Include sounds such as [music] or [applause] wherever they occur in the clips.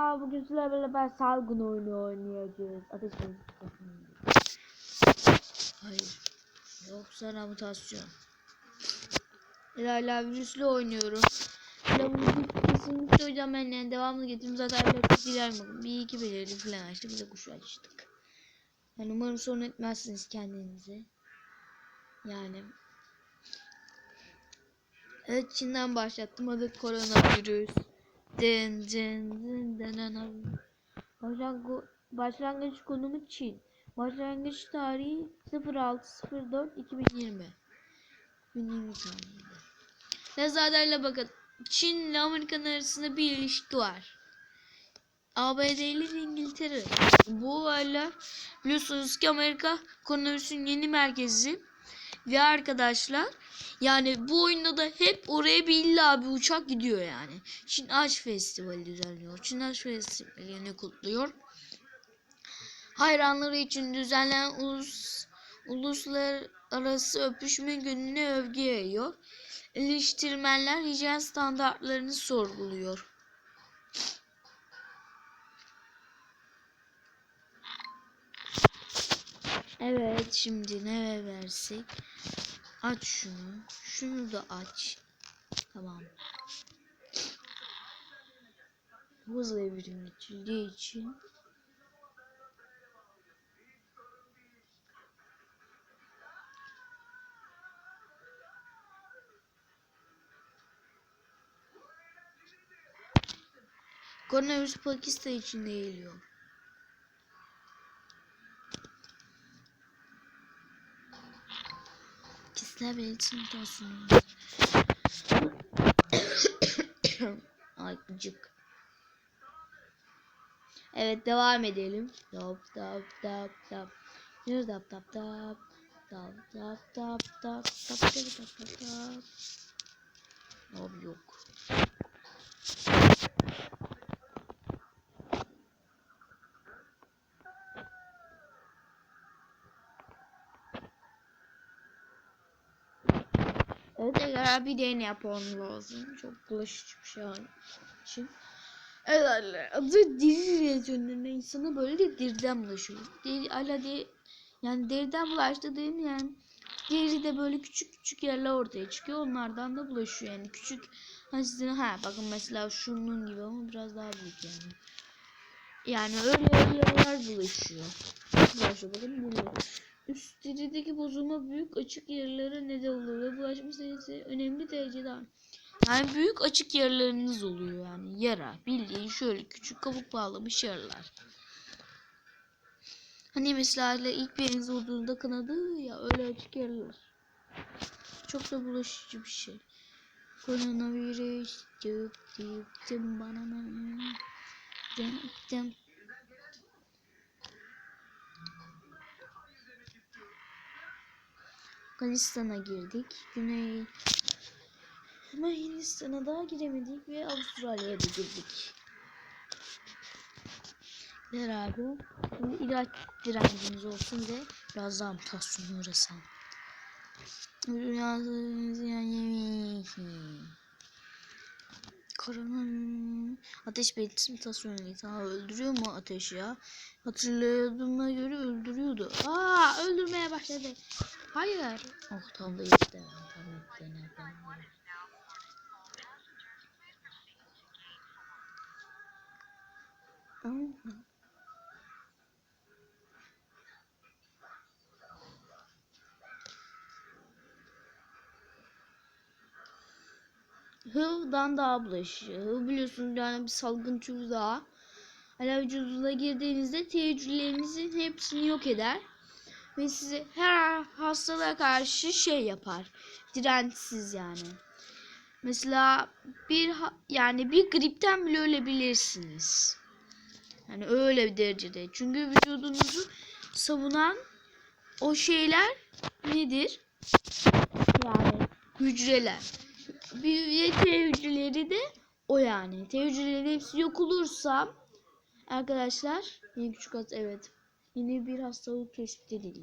Selamlar. Bugün sizlerle beraber salgın oyunu oynayacağız. Ateş. Hayır. Yoksa mutasyon. Hala virüslü oynuyorum. Hala bunu kesinlikle hocam ben yani devamlı getirdim. Zaten ilerlemedim. Bir iki belirli falan açtık. Bir de kuşu açtık. Yani umarım sorun etmezsiniz kendinizi. Yani. Evet Çin'den başlattım. Adı koronavirüs. Dın dın dın dın dın. Başlangıç, konumu Çin. Başlangıç tarihi 06.04 2020. 2020 tarihinde. Yazarlarla bakın. Çin ile Amerika'nın arasında bir ilişki var. ABD ile İngiltere. Bu olaylar biliyorsunuz ki Amerika koronavirüsün yeni merkezi ve arkadaşlar yani bu oyunda da hep oraya bir illa bir uçak gidiyor yani. Çin Aç Festivali düzenliyor. Çin Aç Festivali'ni kutluyor. Hayranları için düzenlenen ulus, uluslararası öpüşme gününe övgü yayıyor. Eleştirmenler hijyen standartlarını sorguluyor. Evet şimdi ne versek? Aç şunu. Şunu da aç. Tamam. Hızlı evrim geçildiği için Koronavirüs Pakistan içinde yayılıyor. Kişisel belirti mutasyonu. Ay gıcık. Evet devam edelim. Tap tap tap tap. Yürü tap tap. Tap tap tap tap. Tap tap tap tap tap. Abi yok. Evet. Tekrar bir deney yapmam lazım. Çok bulaşıcı bir şey için. Evet adı deri reaksiyonlarına insana böyle de deriden bulaşıyor. Deri, hala de, yani deriden bulaştı değil mi yani? Deride böyle küçük küçük yerler ortaya çıkıyor. Onlardan da bulaşıyor yani. Küçük hani sizin ha bakın mesela şunun gibi ama biraz daha büyük yani. Yani öyle yerler bulaşıyor. Bulaşıyor bakın burada. Üst derideki bozulma büyük açık yerlere neden oluyor ve bulaşma sayısı önemli derecede. Yani büyük açık yerleriniz oluyor yani yara bildiğin şöyle küçük kabuk bağlamış yaralar. Hani mesela ilk biriniz olduğunda kanadı ya öyle açık yerler. Çok da bulaşıcı bir şey. Koronavirüs tıp tıp tım banana tım tım Afganistan'a girdik. Güney ama Hindistan'a daha giremedik ve Avustralya'ya da girdik. Beraber bu ilaç direncimiz olsun ve biraz daha mutasyona uğrasalım. Rüyamızı yani Korona ateş belirtisi mutasyonu insanı öldürüyor mu ateş ya? Hatırladığıma göre öldürüyordu. Aa öldürmeye başladı. Hayır. Oh tam da işte. Tam da HIV'dan daha bulaşıyor. HIV biliyorsunuz yani bir salgın türü daha. Hala vücudunuza girdiğinizde T hücrelerinizin hepsini yok eder. Ve sizi her hastalığa karşı şey yapar. Dirençsiz yani. Mesela bir yani bir gripten bile ölebilirsiniz. Yani öyle bir derecede. Çünkü vücudunuzu savunan o şeyler nedir? Yani hücreler. Bir T hücreleri de o yani. T hücreleri hepsi yok olursa arkadaşlar yeni küçük at evet yeni bir hastalık tespit.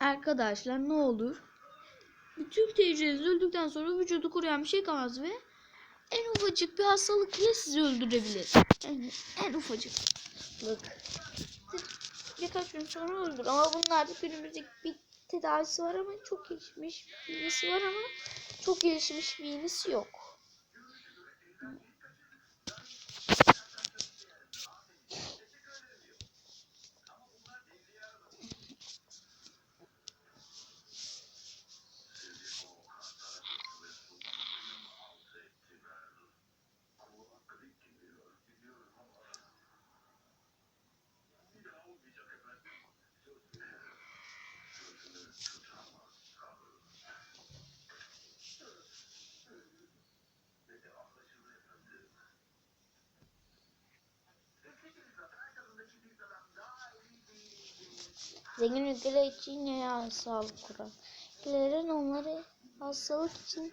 Arkadaşlar ne olur? Bütün T hücreleriniz öldükten sonra vücudu koruyan bir şey kalmaz ve en ufacık bir hastalık bile sizi öldürebilir. En, en ufacık. Birkaç gün sonra öldür. Ama bunun artık günümüzde bir tedavisi var ama çok gelişmiş bir iğnesi var ama çok gelişmiş bir iğnesi yok. Zengin ülkeler için ya sağlık kurar. Ülkelerin onları hastalık için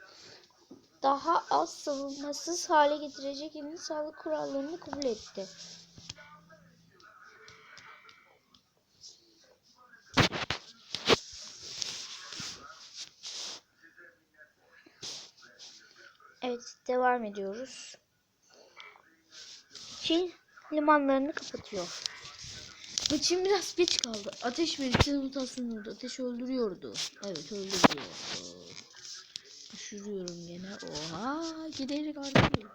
daha az savunmasız hale getirecek yeni sağlık kurallarını kabul etti. Evet, devam ediyoruz. Çin limanlarını kapatıyor. Çin biraz geç kaldı. Ateş verici mutasyonu Ateş öldürüyordu. Evet öldürüyordu. Düşürüyorum gene. Oha giderek artıyor.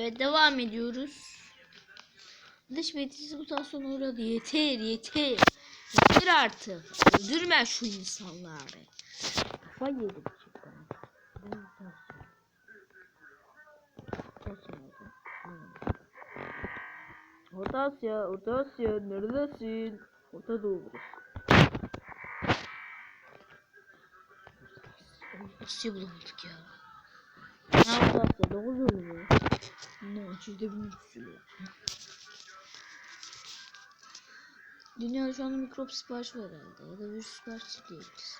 Evet devam ediyoruz. Dış metrisi mutasyona uğradı. Yeter yeter. Yeter artık. Öldürme şu insanları. Kafa yedim. Hmm. Orta Asya, Orta Asya neredesin? Orta Doğu. Asya bulamadık ya. Ne yapacağız ya? Ne Ne açıkta bir sürü. Dünyada şu anda mikrop sipariş var herhalde. Ya da virüs sipariş diyebiliriz.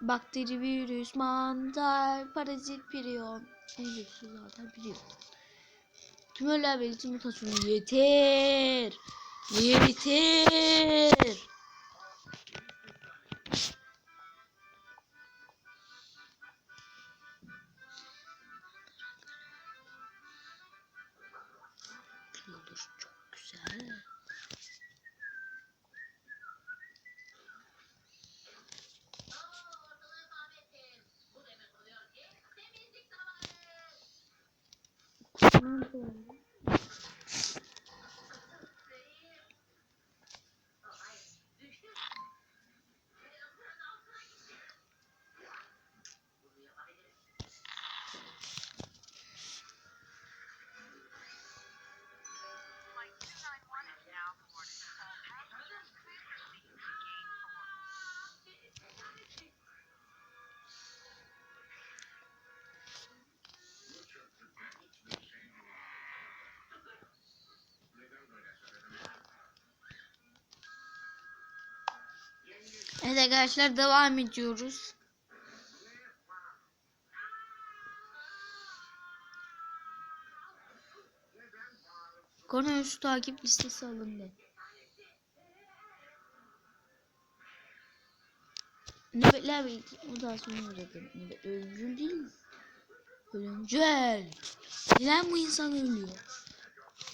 Bakteri, virüs, mantar, parazit, priyon. En güçlü zaten priyon. Tümörler belirti mutasyonu yeter. Yeter. Evet arkadaşlar devam ediyoruz. Koronavirüs takip listesi alındı. Nöbetler belki o daha sonra uğradı. Nöbet ölümcül değil mi? Ölümcül. Neden bu insan ölüyor?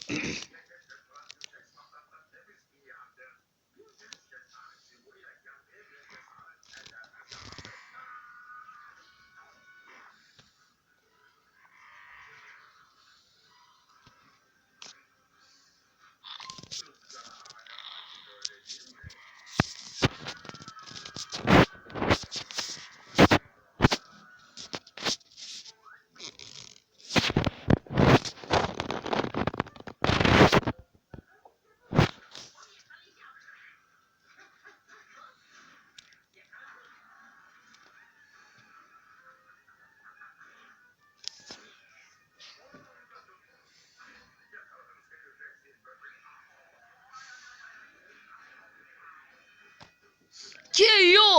[clears throat]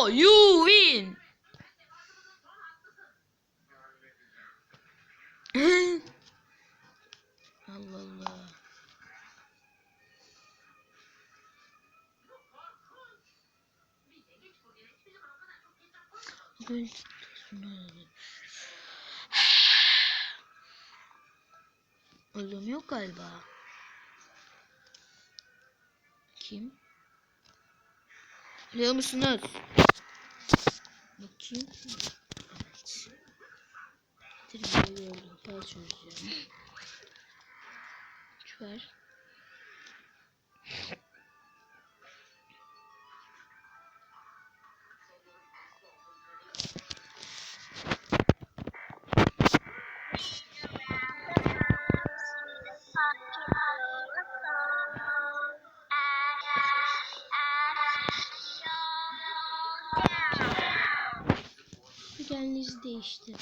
You win. [laughs] Allah Allah. Böyle [sighs] Oğlum yok galiba. Kim? Biliyor musunuz? Bakayım. Evet. Böyle gördüm. Para çözeceğim. Üç ver. Kendinizi değiştir.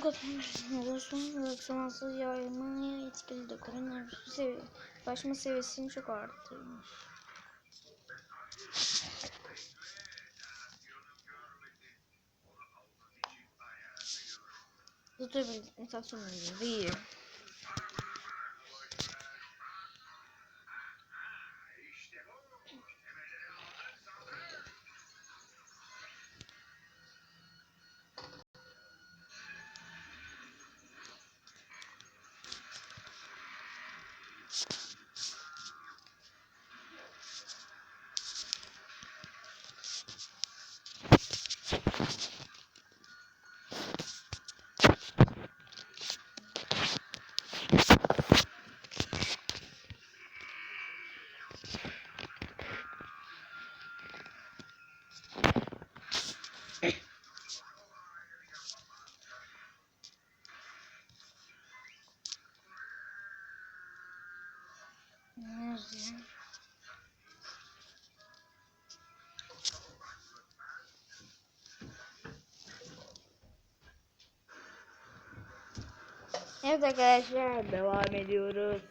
Kuzum kapatmış. Olursun zamansız yayılmaya etkili de koronavirüs sevi başma seviyesini çok arttırmış. Tutabilir. Enflasyon oluyor. Evet arkadaşlar devam ediyoruz.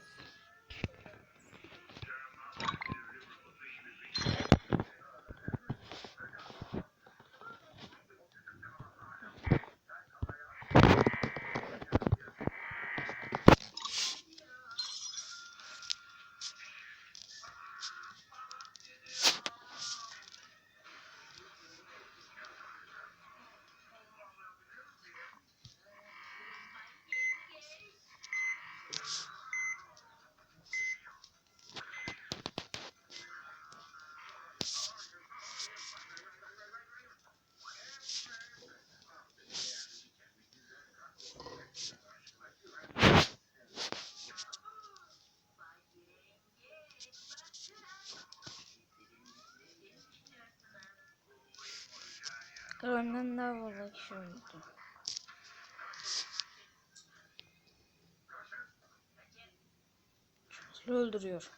Кроме наволочонки. öldürüyor.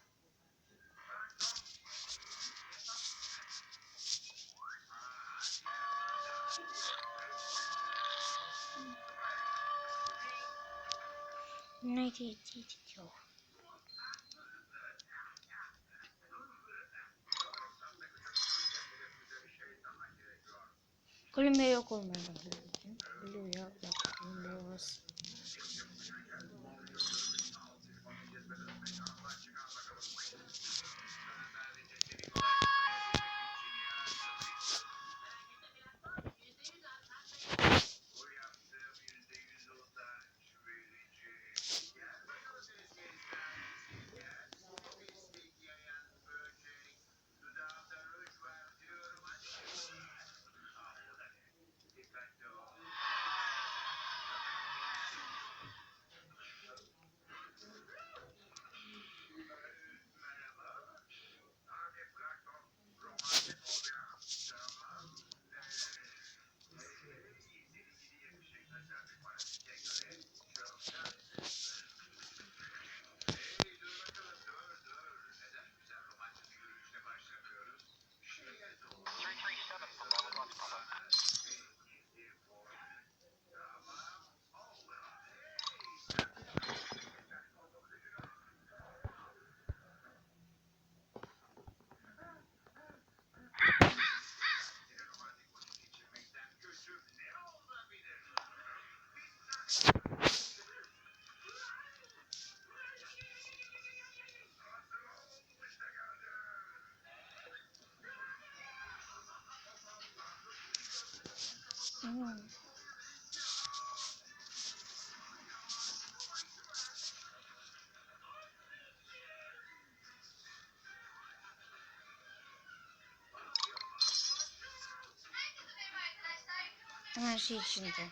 Ne diyecek yok. Kolombiya yok olmaya başladı. Biliyor ya. ya Her şey içinde.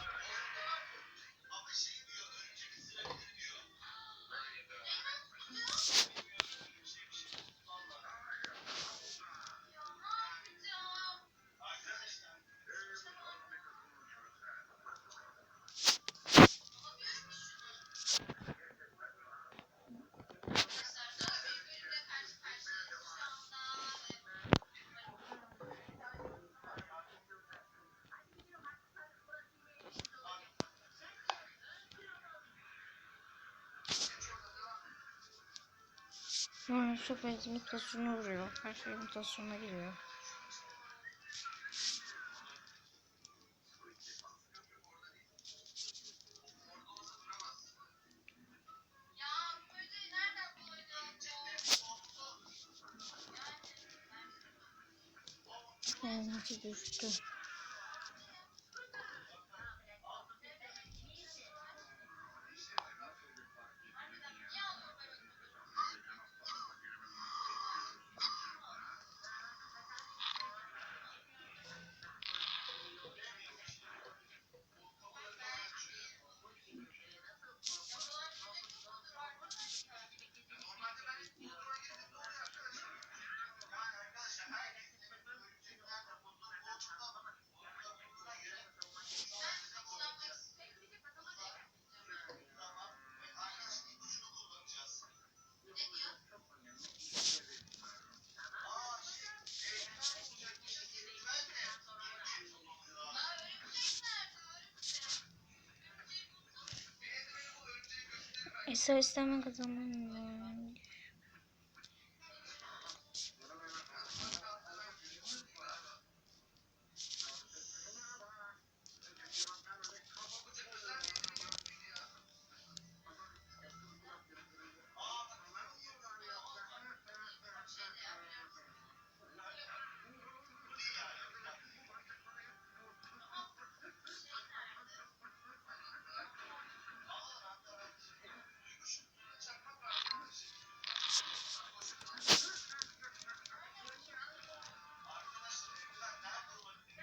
Yani çok benzin mutasyona uğruyor. Her şey mutasyona giriyor. Enerji düştü. Eser istemem kazanmam.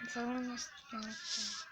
Sonra nasıl tutacağım?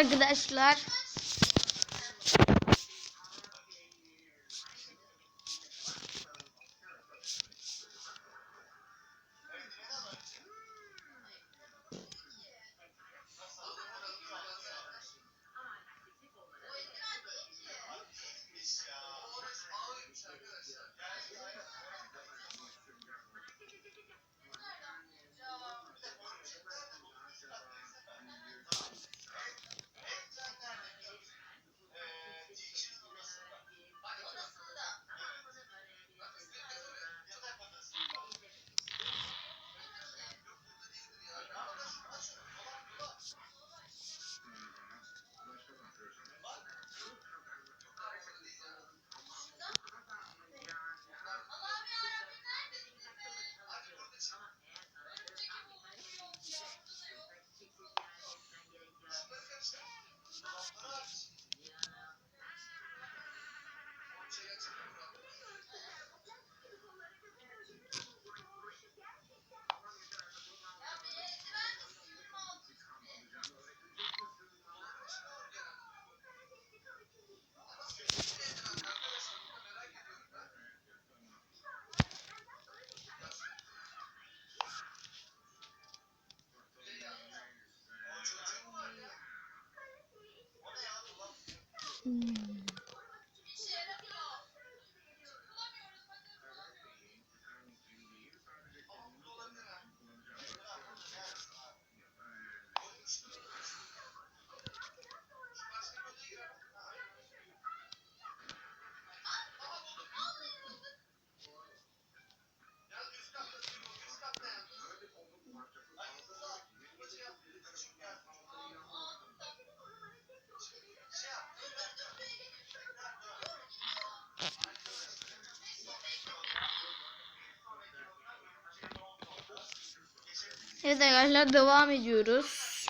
Arkadaşlar. Evet arkadaşlar devam ediyoruz.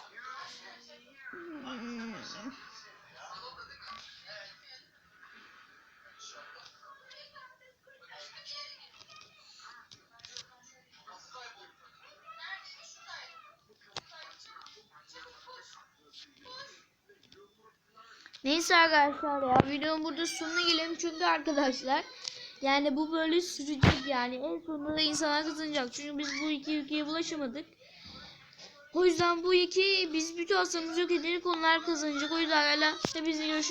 Neyse arkadaşlar ya videonun burada sonuna gelelim çünkü arkadaşlar yani bu böyle sürecek yani en sonunda da insana kazanacak çünkü biz bu iki ülkeye bulaşamadık. O yüzden bu iki biz bütün hastamızı yok ederek onlar kazanacak. O yüzden hala hepinize görüşürüz.